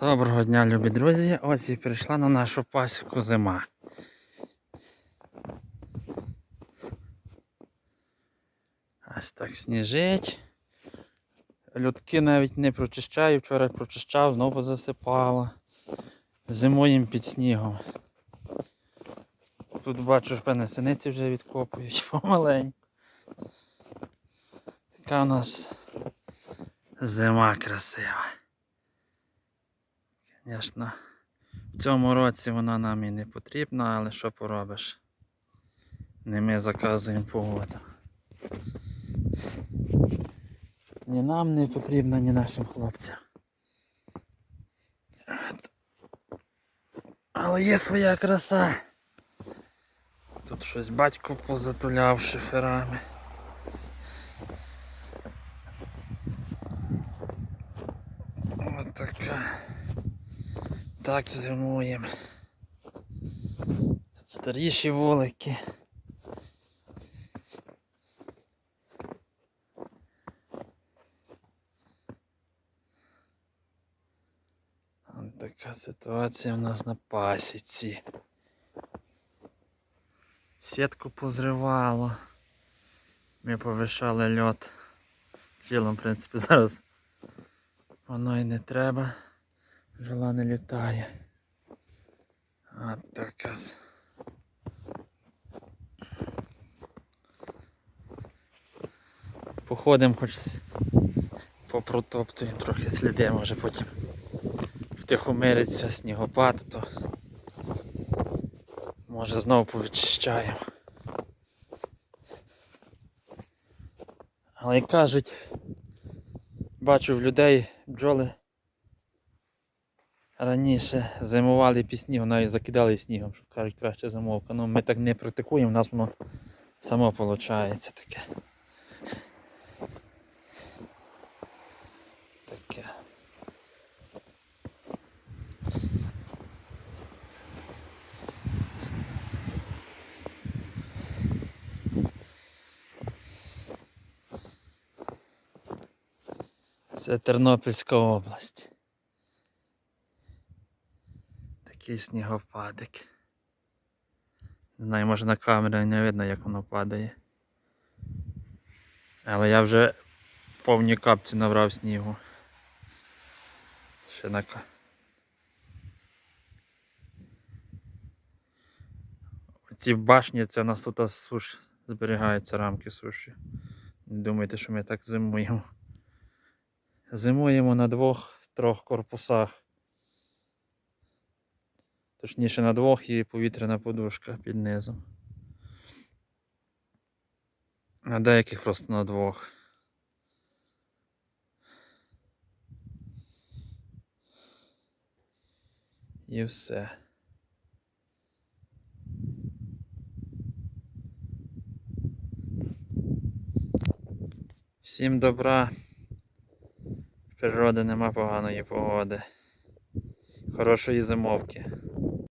Доброго дня, любі друзі. Ось і прийшла на нашу пасіку зима. Ось так сніжить. Людки навіть не прочищаю, вчора прочищав, знову засипало. Зимуємо під снігом. Тут бачу, що певне синиці вже відкопують помаленьку. Така у нас зима красива. Звісно, в цьому році вона нам і не потрібна, але що поробиш? Не ми заказуємо погоду. Ні нам не потрібна, ні нашим хлопцям. Але є своя краса. Тут щось батько позатуляв шиферами. Ось така. Так зимуємо. Тут старіші вулики. Ось така ситуація в нас на пасіці. Сітку позривало. Ми повишали льот. Тілом, в принципі, зараз воно і не треба. Жила не літає. А така. с- Походимо хоч попротоптуємо трохи сліди, може потім втихомириться снігопад, то може знову повичищаємо. Але як кажуть, бачу в людей бджоли раніше зимували під снігом, навіть закидали снігом, що кажуть краще зимовка. Ну ми так не практикуємо, у нас воно само виходить таке. Таке. Це Тернопільська область. Такий снігопадик. Не знаю, може на камері не видно, як воно падає. Але я вже повні капці набрав снігу. Ще на Ці башні, це у нас тут суш зберігаються рамки суші. Не думайте, що ми так зимуємо. Зимуємо на двох-трьох корпусах. Точніше на двох і повітряна подушка під низом. А деяких просто на двох. І все. Всім добра. В природи нема поганої погоди хорошої зимовки.